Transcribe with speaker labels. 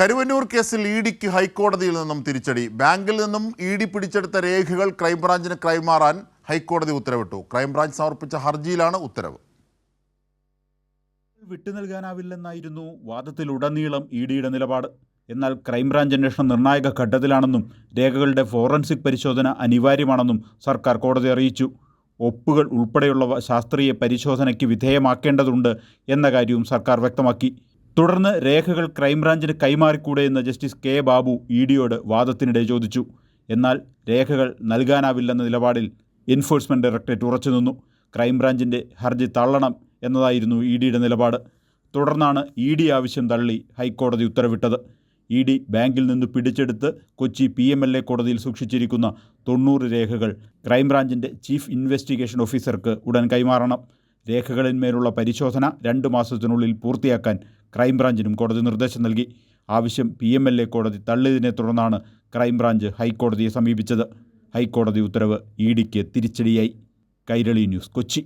Speaker 1: കരുവന്നൂർ കേസിൽ ഇ ഡിക്ക് ഹൈക്കോടതിയിൽ നിന്നും തിരിച്ചടി. ബാങ്കിൽ നിന്നും ഇ ഡി പിടിച്ചെടുത്ത രേഖകൾ ക്രൈംബ്രാഞ്ചിന് കൈമാറാൻ ഹൈക്കോടതി ഉത്തരവിട്ടു. ക്രൈംബ്രാഞ്ച് സമർപ്പിച്ച ഹർജിയിലാണ് ഉത്തരവ്.
Speaker 2: വിട്ടു നൽകാനാവില്ലെന്നായിരുന്നു വാദത്തിലുടനീളം ഇ ഡിയുടെ നിലപാട്. എന്നാൽ ക്രൈംബ്രാഞ്ച് അന്വേഷണം നിർണായക ഘട്ടത്തിലാണെന്നും രേഖകളുടെ ഫോറൻസിക് പരിശോധന അനിവാര്യമാണെന്നും സർക്കാർ കോടതി അറിയിച്ചു. ഒപ്പുകൾ ഉൾപ്പെടെയുള്ളവ ശാസ്ത്രീയ പരിശോധനയ്ക്ക് വിധേയമാക്കേണ്ടതുണ്ട് എന്ന കാര്യവും സർക്കാർ വ്യക്തമാക്കി. തുടർന്ന് രേഖകൾ ക്രൈംബ്രാഞ്ചിന് കൈമാറിക്കൂടെ എന്ന് ജസ്റ്റിസ് കെ ബാബു ഇ ഡിയോട് വാദത്തിനിടെ ചോദിച്ചു. എന്നാൽ രേഖകൾ നൽകാനാവില്ലെന്ന നിലപാടിൽ എൻഫോഴ്സ്മെന്റ് ഡയറക്ടറേറ്റ് ഉറച്ചുനിന്നു ക്രൈംബ്രാഞ്ചിന്റെ ഹർജി തള്ളണം എന്നതായിരുന്നു ഇ ഡിയുടെ നിലപാട്. തുടർന്നാണ് ഇ ഡി ആവശ്യം തള്ളി ഹൈക്കോടതി ഉത്തരവിട്ടത്. ഇ ഡി ബാങ്കിൽ നിന്ന് പിടിച്ചെടുത്ത് Kochi P M L A കോടതിയിൽ സൂക്ഷിച്ചിരിക്കുന്ന തൊണ്ണൂറ് രേഖകൾ ക്രൈംബ്രാഞ്ചിന്റെ ചീഫ് ഇൻവെസ്റ്റിഗേഷൻ ഓഫീസർക്ക് ഉടൻ കൈമാറണം. രേഖകളിന്മേലുള്ള പരിശോധന രണ്ട് മാസത്തിനുള്ളിൽ പൂർത്തിയാക്കാൻ ക്രൈംബ്രാഞ്ചിനും കോടതി നിർദ്ദേശം നൽകി. ആവശ്യം പി എം എൽ എ കോടതി തള്ളിയതിനെ തുടർന്നാണ് ക്രൈംബ്രാഞ്ച് ഹൈക്കോടതിയെ സമീപിച്ചത്. ഹൈക്കോടതി ഉത്തരവ് ഇ ഡിക്ക് തിരിച്ചടിയായി. കൈരളി ന്യൂസ് കൊച്ചി.